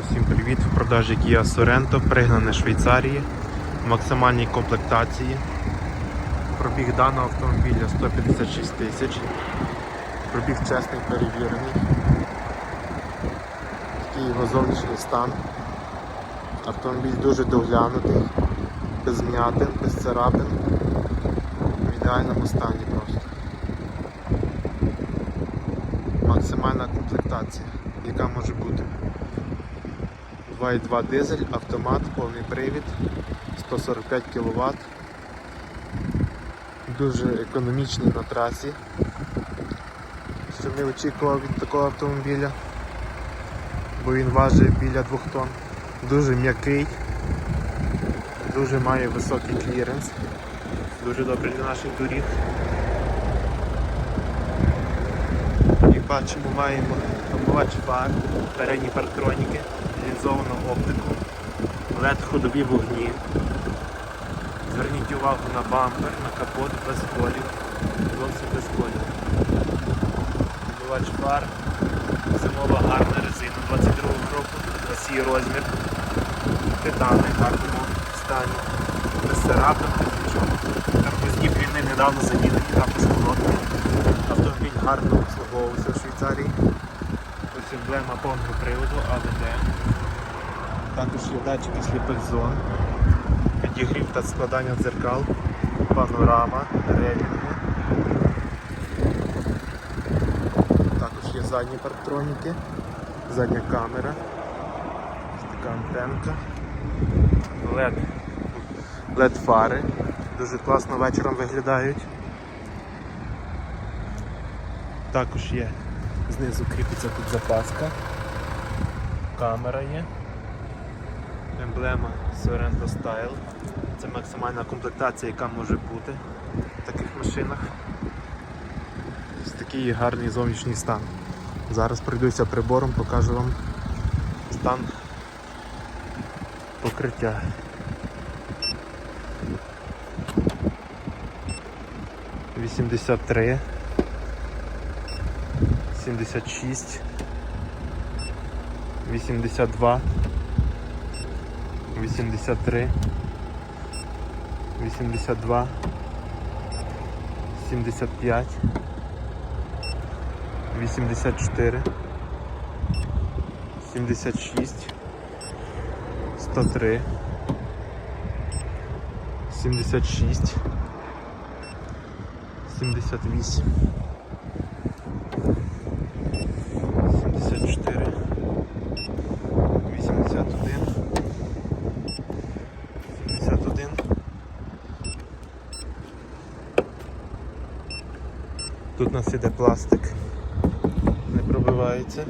Усім привіт! В продажі Kia Sorento, пригнане Швейцарії, в максимальній комплектації. Пробіг даного автомобіля 156 тисяч. Пробіг чесний, перевірений. Такий його зовнішній стан. Автомобіль дуже доглянутий, без м'ятин, без царапин. В ідеальному стані просто. Максимальна комплектація, яка може бути. 2,2 дизель, автомат, повний привід, 145 кВт. Дуже економічний на трасі. Що не очікував від такого автомобіля, бо він важить біля 2 тонн. Дуже м'який, дуже має високий кліренс, дуже добрий для наших доріг. І бачимо, маємо омивач фар, передні парктроніки, лінзовану оптику, led ходові вогні. Зверніть увагу на бампер, на капот без колів, зовсім без колів. Омивач фар, зимова гарна резина 22 року, на розмір, титани в гарному стані, без нічого. Тормозні пліни недавно замінені, також холодні. Автомобіль гарно обслуговувався в Швейцарії. Ось емблема повного приводу АВД. Також є датчики сліпих зон, підігрів та складання дзеркал, панорама, релінги. Також є задні парктроніки, задня камера, така антенка, LED, LED фари. Дуже класно вечором виглядають. Також є, знизу кріпиться тут запаска, камера є, емблема Sorento Style. Це максимальна комплектація, яка може бути в таких машинах. Ось такий гарний зовнішній стан. Зараз пройдуся прибором, покажу вам стан покриття. Вісімдесят три. 76 82 83 82 75 84 76 103 76 78 Нас іде пластик, не пробивається.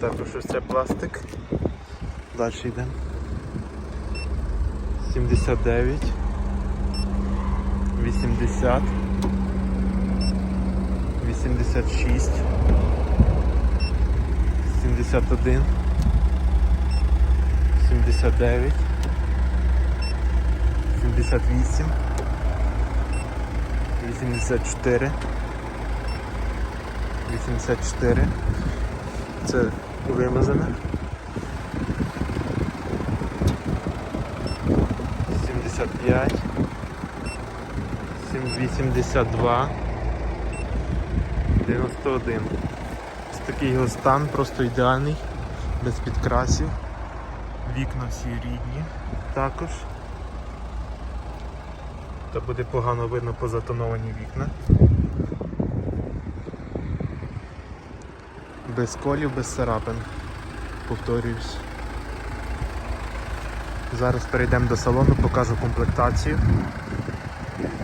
Також ось це пластик. Далі йдемо. 79 80 86 71 79 78 84 84 Це вимазане. 75 82 91 Ось такий його стан, просто ідеальний, без підкрасів. Вікна всі рідні. Також. Та буде погано видно позатоновані вікна. Без колів, без царапин. Повторююсь. Зараз перейдемо до салону, покажу комплектацію.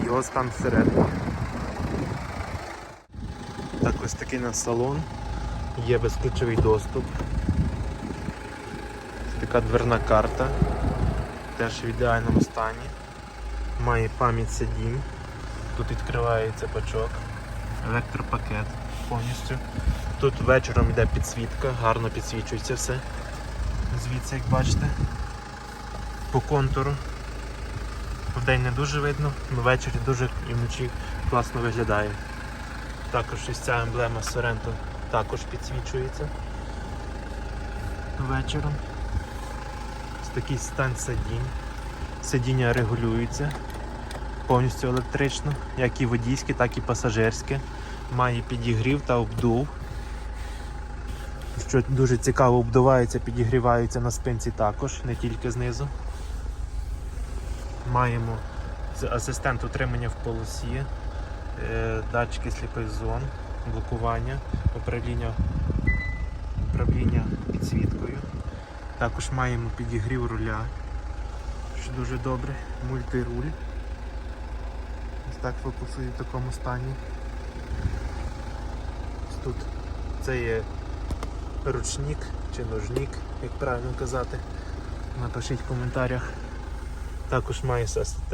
Його стан всередині. Так, ось такий у нас салон. Є безключовий доступ. Така дверна карта. Теж в ідеальному стані. Має пам'ять сидінь. Тут відкривається бачок. Електропакет повністю. Тут вечором йде підсвітка, гарно підсвічується все. Звідси, як бачите, по контуру. Вдень не дуже видно, але ввечері дуже і вночі класно виглядає. Також ось ця емблема Sorento також підсвічується. вечором. Ось такий стан сидінь. Сидіння регулюється повністю електрично, як і водійське, так і пасажирське. Має підігрів та обдув. Що дуже цікаво, обдувається, підігрівається на спинці також, не тільки знизу. Маємо асистент утримання в полосі, е, датчики сліпих зон, блокування, управління, управління підсвіткою. Також маємо підігрів руля, що дуже добре, мультируль. Так фокусує в такому стані. Тут це є ручник чи ножник, як правильно казати. Напишіть в коментарях. Також має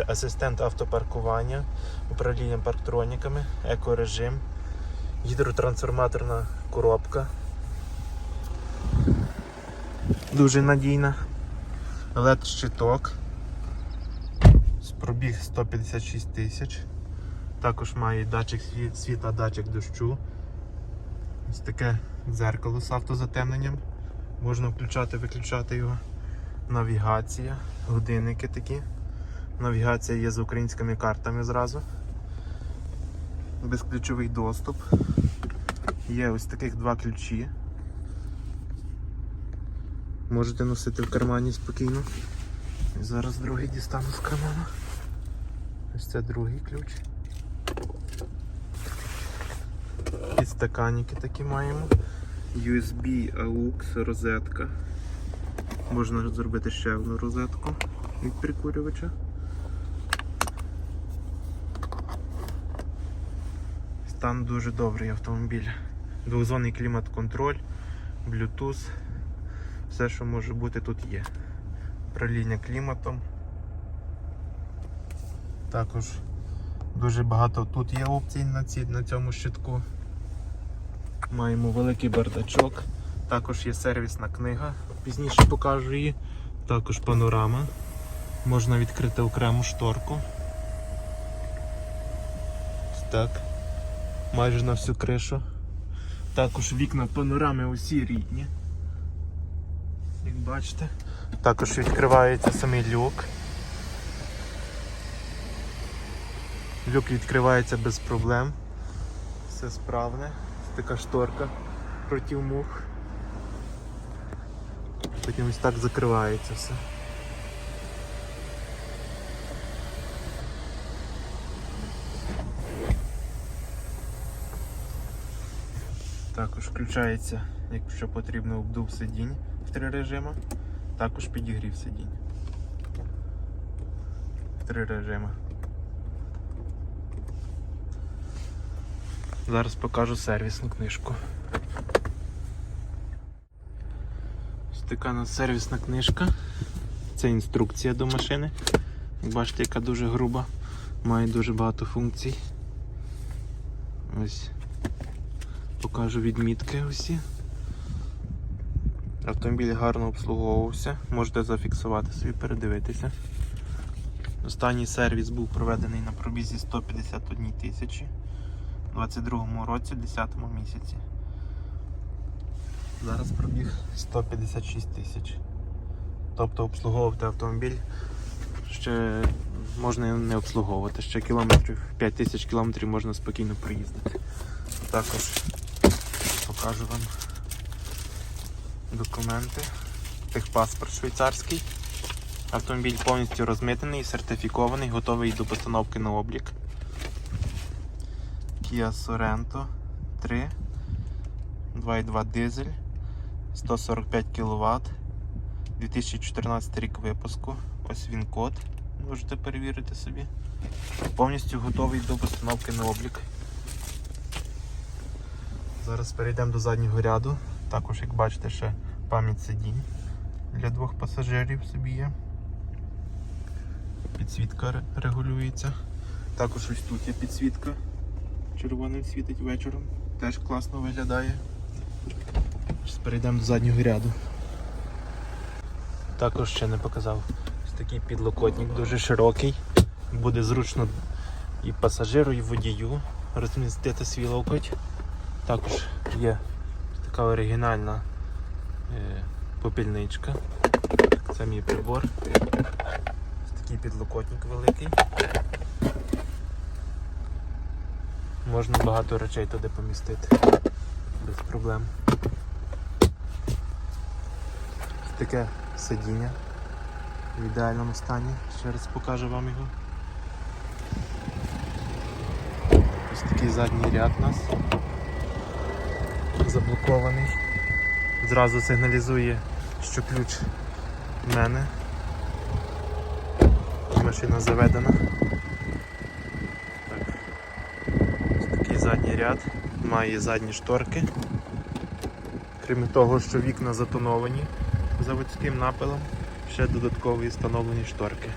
асистент автопаркування, управління парктроніками, екорежим, гідротрансформаторна коробка. Дуже надійна. led щиток пробіг 156 тисяч. Також має датчик сві- світла, датчик дощу. Ось таке дзеркало з автозатемненням. Можна включати, виключати його. Навігація, годинники такі. Навігація є з українськими картами зразу. Безключовий доступ. Є ось таких два ключі. Можете носити в кармані спокійно. Зараз другий дістану з кармана. Ось це другий ключ. Підстаканники такі маємо. USB AUX розетка. Можна зробити ще одну розетку від прикурювача. Стан дуже добрий автомобіль. Двохзонний клімат-контроль, Bluetooth. Все, що може бути, тут є. Управління кліматом. Також дуже багато тут є опцій на, ці, на цьому щитку. Маємо великий бардачок. Також є сервісна книга, пізніше покажу її. Також панорама. Можна відкрити окрему шторку. Так. Майже на всю кришу. Також вікна панорами усі рідні. Як бачите. Також відкривається самий люк. Люк відкривається без проблем. Все справне. Ось така шторка проти мух. Потім ось так закривається все. Також включається, якщо потрібно, обдув сидінь в три режими. Також підігрів сидінь. В три режими. Зараз покажу сервісну книжку. Ось така нас сервісна книжка. Це інструкція до машини. Як бачите, яка дуже груба, має дуже багато функцій. Ось покажу відмітки усі. Автомобіль гарно обслуговувався, можете зафіксувати собі, передивитися. Останній сервіс був проведений на пробізі 151 тисячі у 22 році, 10 місяці. Зараз пробіг 156 тисяч. Тобто обслуговувати автомобіль ще можна не обслуговувати, ще кілометрів 5 тисяч кілометрів можна спокійно проїздити. Також покажу вам документи. Техпаспорт швейцарський. Автомобіль повністю розмитений, сертифікований, готовий до постановки на облік. Kia Sorento 3, 2.2 дизель, 145 кВт, 2014 рік випуску. Ось він код, можете перевірити собі. Повністю готовий до постановки на облік. Зараз перейдемо до заднього ряду. Також, як бачите, ще пам'ять сидінь для двох пасажирів собі є. Підсвітка регулюється. Також ось тут є підсвітка. Червоним світить вечором. Теж класно виглядає. Зараз перейдемо до заднього ряду. Також ще не показав. Ось такий підлокотник дуже широкий. Буде зручно і пасажиру, і водію розмістити свій локоть. Також є така оригінальна е, попільничка. Це мій прибор. Ось такий підлокотник великий. Можна багато речей туди помістити. Без проблем. Таке сидіння в ідеальному стані. Ще раз покажу вам його. Ось такий задній ряд у нас заблокований. Зразу сигналізує, що ключ в мене. Машина заведена. Так. Ось такий задній ряд, має задні шторки. Крім того, що вікна затоновані заводським напилом, ще додаткові встановлені шторки.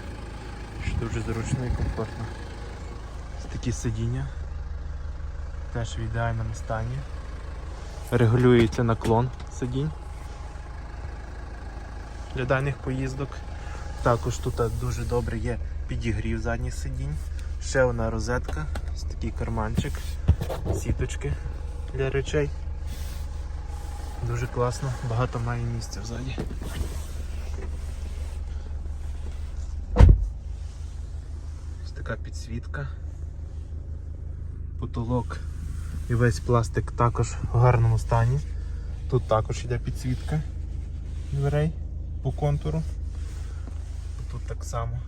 Що дуже зручно і комфортно. Такі сидіння. Теж в ідеальному стані. Регулюється наклон сидінь для дальніх поїздок. Також тут дуже добре є підігрів задніх сидінь. Ще одна розетка, ось такий карманчик, сіточки для речей. Дуже класно, багато має місця взаді. Ось така підсвітка. Потолок і весь пластик також в гарному стані. Тут також йде підсвітка дверей по контуру. Тут так само.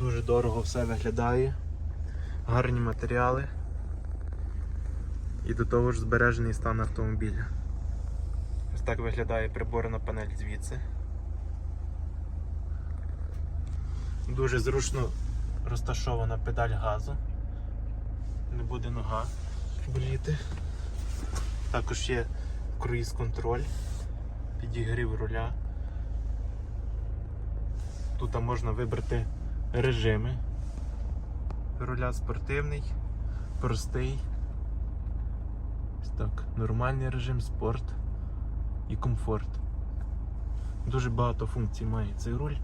Дуже дорого все виглядає. Гарні матеріали. І до того ж збережений стан автомобіля. Ось так виглядає приборна панель звідси. Дуже зручно розташована педаль газу. Не буде нога боліти. Також є круїз-контроль, підігрів руля. Тут можна вибрати режими. Руля спортивний, простий. Так, нормальний режим, спорт і комфорт. Дуже багато функцій має цей руль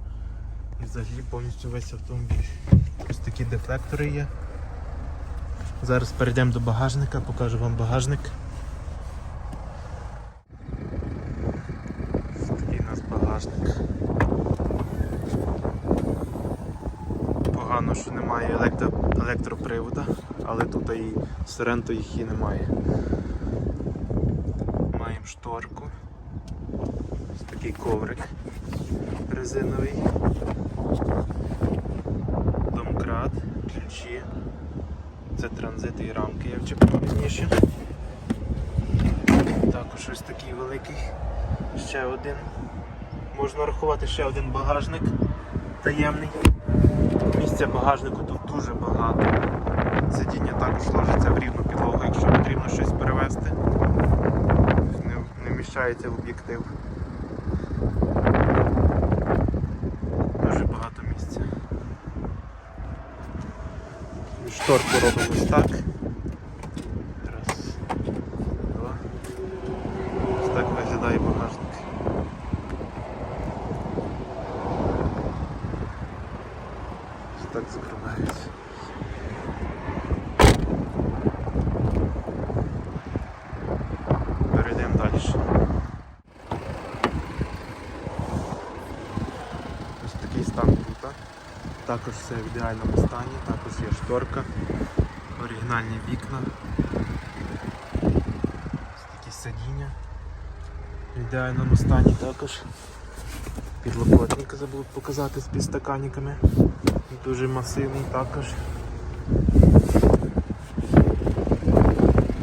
і взагалі повністю весь автомобіль. Ось такі дефлектори є. Зараз перейдемо до багажника, покажу вам багажник. Ось такий у нас багажник. Погано, що немає електро... електропривода, але тут і Соренто їх і немає. Маємо шторку. Ось такий коврик резиновий. Домкрат, ключі. Це транзити і рамки, я вчепив пізніше. Також ось такий великий. Ще один. Можна рахувати ще один багажник таємний. Місця багажнику тут дуже багато. Сидіння також ложиться в рівну підлогу, якщо потрібно щось перевезти. Не, не вміщається в об'єктив. Дуже багато місця. Шторку робимо ось так. Раз, два. Ось так виглядає багажник. Ось так закривається. Перейдемо далі. Ось такий стан. Також все в ідеальному стані, також є шторка, оригінальні вікна. Такі сидіння. В ідеальному стані також. Підлокотник забув показати з підстаканниками. Дуже масивний також.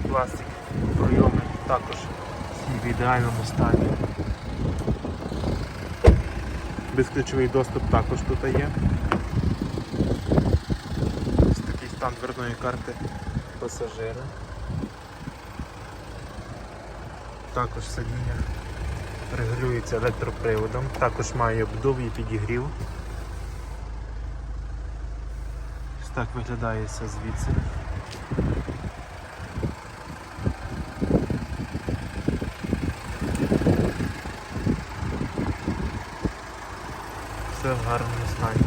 Пластик пройоми також всі в ідеальному стані. Безключовий доступ також тут є. Ось такий стан дверної карти пасажира. Також сидіння регулюється електроприводом, також має обдув і підігрів. Ось так виглядає все звідси. Все в гарному стані.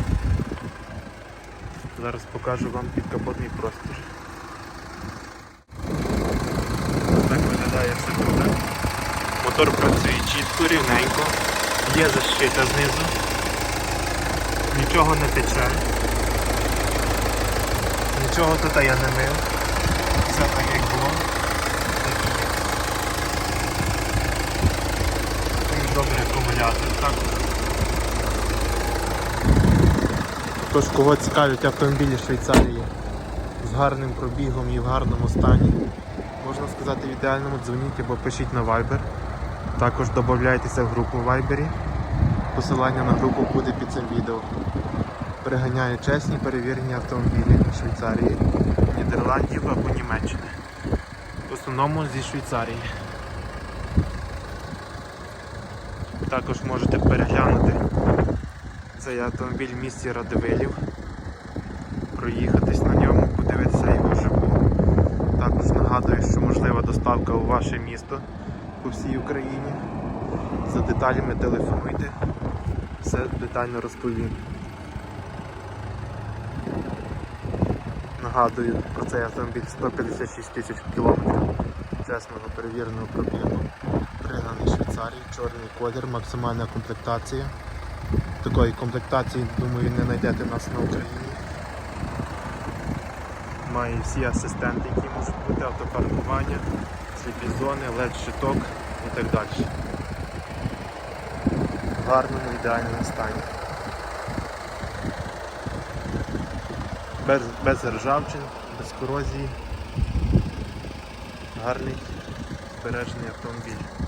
Зараз покажу вам підкапотний простір. Так виглядає все тут. Мотор працює чітко, рівненько, є защита знизу, нічого не тече. Нічого тут я не мив. Все так як було. Так і є. Добрий акумулятор також. Тож, кого цікавлять автомобілі Швейцарії з гарним пробігом і в гарному стані, можна сказати в ідеальному, дзвоніть або пишіть на Viber. Також додавайтеся в групу Viber. Посилання на групу буде під цим відео. Переганяє чесні перевірені автомобілі Швейцарії, Нідерландів або Німеччини. В основному зі Швейцарії. Також можете переглянути цей автомобіль в місті Радивилів, проїхатись на ньому, подивитися його вживу. Також нагадую, що можлива доставка у ваше місто по всій Україні. За деталями телефонуйте, все детально розповім. Нагадую про цей автомобіль 156 тисяч кілометрів чесного перевіреного пробігу. Пригнаний Швейцарії, чорний колір, максимальна комплектація. Такої комплектації, думаю, не знайдете нас на Україні. Має всі асистенти, які можуть бути, автопаркування, сліпі зони, LED-щиток і так далі. В гарному ідеальному стані. Без, без ржавчин, без корозії. Гарний збережений автомобіль.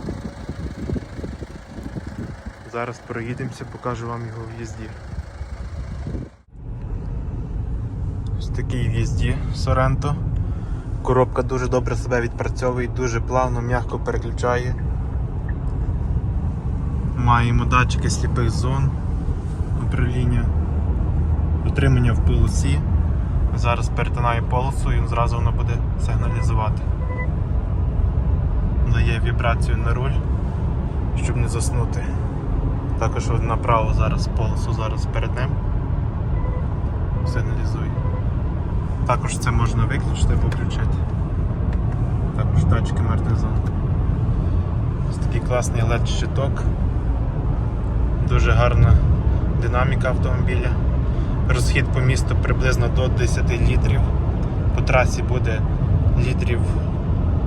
Зараз проїдемося, покажу вам його в їзді. Ось такий в їзді Соренто. Коробка дуже добре себе відпрацьовує, дуже плавно, м'яко переключає. Маємо датчики сліпих зон, управління, утримання в полосі. Зараз перетинає полосу і зразу воно буде сигналізувати. Дає вібрацію на руль, щоб не заснути. Також направо зараз полосу зараз перед ним. Сигналізує. Також це можна виключити або включити. Також тачки мертвих. Ось такий класний LED-щиток. Дуже гарна динаміка автомобіля. Розхід по місту приблизно до 10 літрів. По трасі буде літрів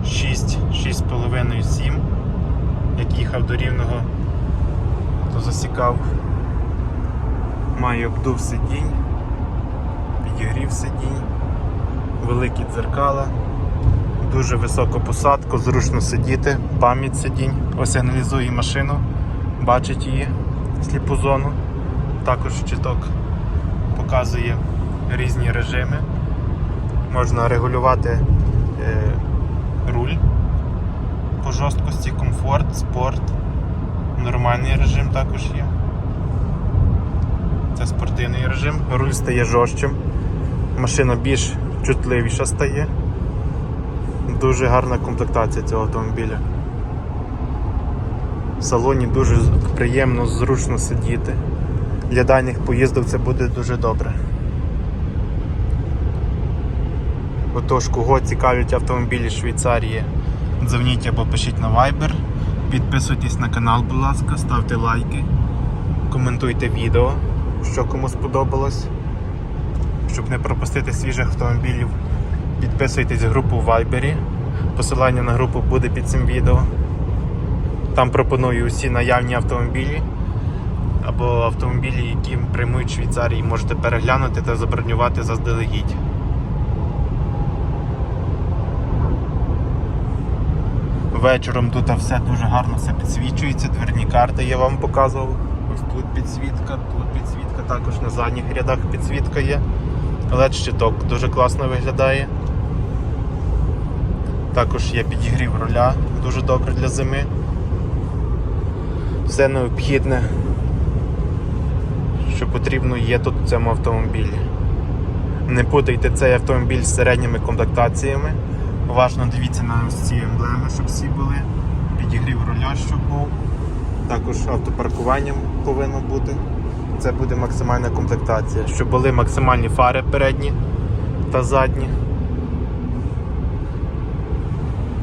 6-6,5-7. Як їхав до рівного, то засікав. Має обдув сидінь, підігрів сидінь, великі дзеркала, дуже високу посадку, зручно сидіти, пам'ять сидінь, ось аналізує машину, бачить її сліпу зону. Також щиток показує різні режими. Можна регулювати е, руль по жорсткості, комфорт, спорт. Нормальний режим також є. Це спортивний режим, руль стає жорстким, машина більш чутливіша стає. Дуже гарна комплектація цього автомобіля. В салоні дуже приємно, зручно сидіти. Для дальніх поїздок це буде дуже добре. Отож, кого цікавлять автомобілі Швейцарії, дзвоніть або пишіть на Viber. Підписуйтесь на канал, будь ласка, ставте лайки, коментуйте відео, що кому сподобалось. Щоб не пропустити свіжих автомобілів, підписуйтесь в групу в Viber. Посилання на групу буде під цим відео. Там пропоную усі наявні автомобілі або автомобілі, які приймуть в Швейцарії, можете переглянути та забронювати заздалегідь. Вечором тут все дуже гарно все підсвічується, дверні карти я вам показував. Ось тут підсвітка, тут підсвітка, також на задніх рядах підсвітка є. led щиток дуже класно виглядає. Також є підігрів руля, дуже добре для зими. Все необхідне, що потрібно є тут в цьому автомобілі. Не путайте цей автомобіль з середніми комплектаціями. Уважно дивіться на ось ці емблеми, щоб всі були. Підігрів руля, щоб був. Також автопаркування повинно бути. Це буде максимальна комплектація, щоб були максимальні фари передні та задні,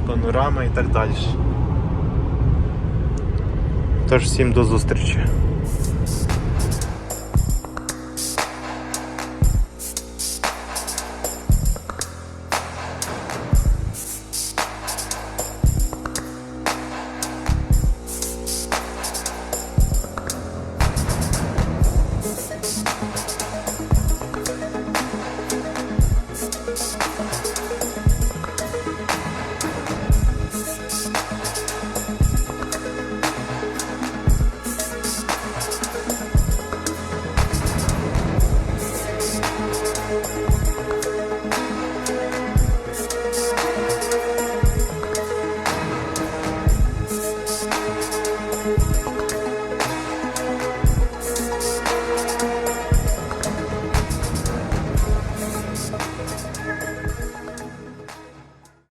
панорама і так далі. Тож всім до зустрічі.